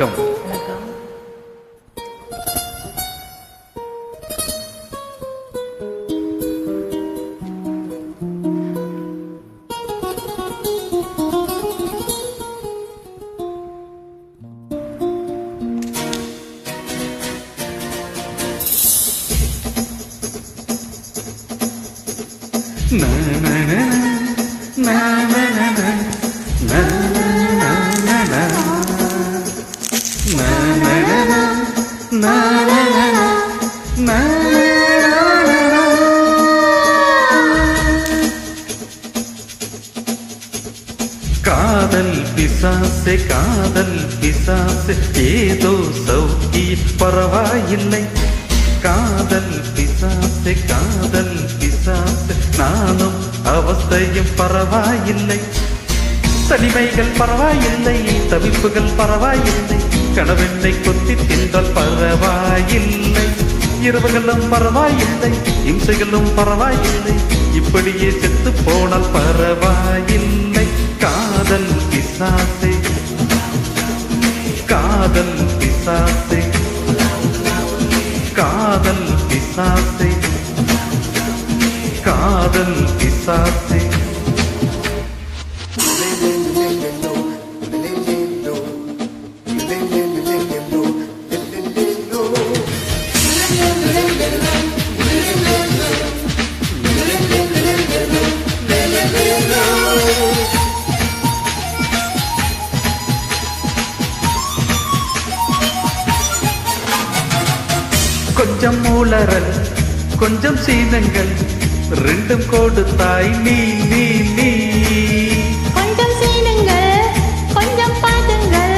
không? Na na na na na பிசாசே காதல் பிசாசு. ஏதோ சௌக்கி பரவாயில்லை. காதல் பிசாசு காதல் பிசாசு. நானும் அவஸ்தையும் பரவாயில்லை. தனிமைகள் பரவாயில்லை தவிப்புகள் பரவாயில்லை. கணவெண்ணை கொத்தி தின்றால் பரவாயில்லை. இரவுகளும் பரவாயில்லை இம்சைகளும் பரவாயில்லை. இப்படியே செத்து போனால் பரவாயில்லை. காதல் பிசாசே. காதல் பிசாசே. காதல் பிசாசே. காதல் பிசாசே. கொஞ்சம் மூலரல் கொஞ்சம் சீனங்கள் ரெண்டும் கொடுத்தாய் நீ நீ நீ. கொஞ்சம் சீனுங்கள் கொஞ்சம் பாடுங்கள்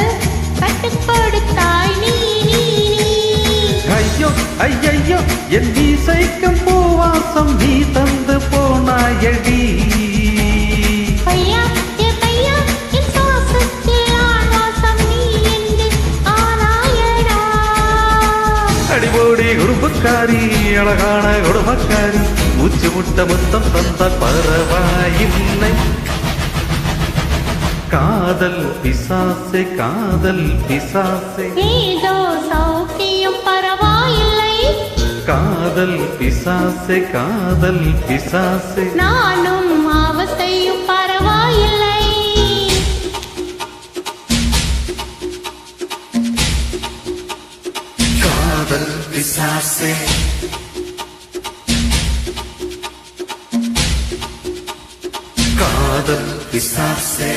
கட்டுக் கொடுத்தாய் நீ நீ நீ. ஐயோ ஐயையோ என் வீசைக்கும் பூவாசம் நீ தந்து போனாயடி. அடிபோடி குறும்புக்காரி அழகான குடும்பக்காரி மூச்சு முட்ட முத்தம் தந்த பரவாயில்லை காதல் பிசாசே காதல் பிசாசே ஏதோ சௌக்கியம் பரவாயில்லை காதல் பிசாசே காதல் பிசாசே நானும் காதல் பிசாசே காதல் பிசாசே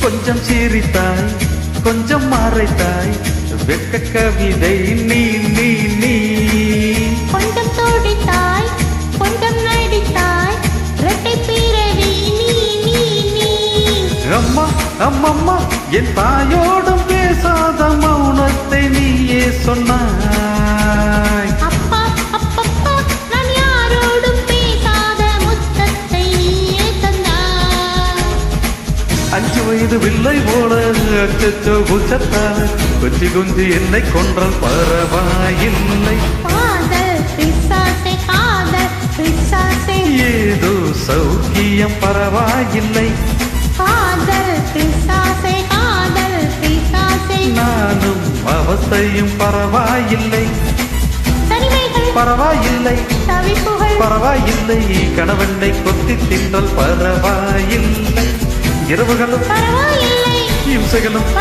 கொஞ்சம் சிரித்தாய் கொஞ்சம் மறைத்தாய். வெட்க கவிதை நீ நீ நீ. என் தாயோடும் பேசாத மௌனத்தை நீயே சொன்னாய். அஞ்சு வயது வில்லை போல அச்சோ உச்சத்தால் குச்சி குஞ்சு என்னை கொன்ற பரவாயில்லை. ஏதோ சௌக்கியம் பரவாயில்லை. காதல் பிசா நானும் அவசையும் பரவாயில்லை. பரவாயில்லை. பரவாயில்லை. கணவனை கொத்தி தின்றல் பரவாயில்லை. இரவுகளும் இம்சைகளும்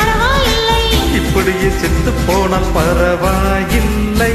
இப்படியே செத்து போனால் பரவாயில்லை.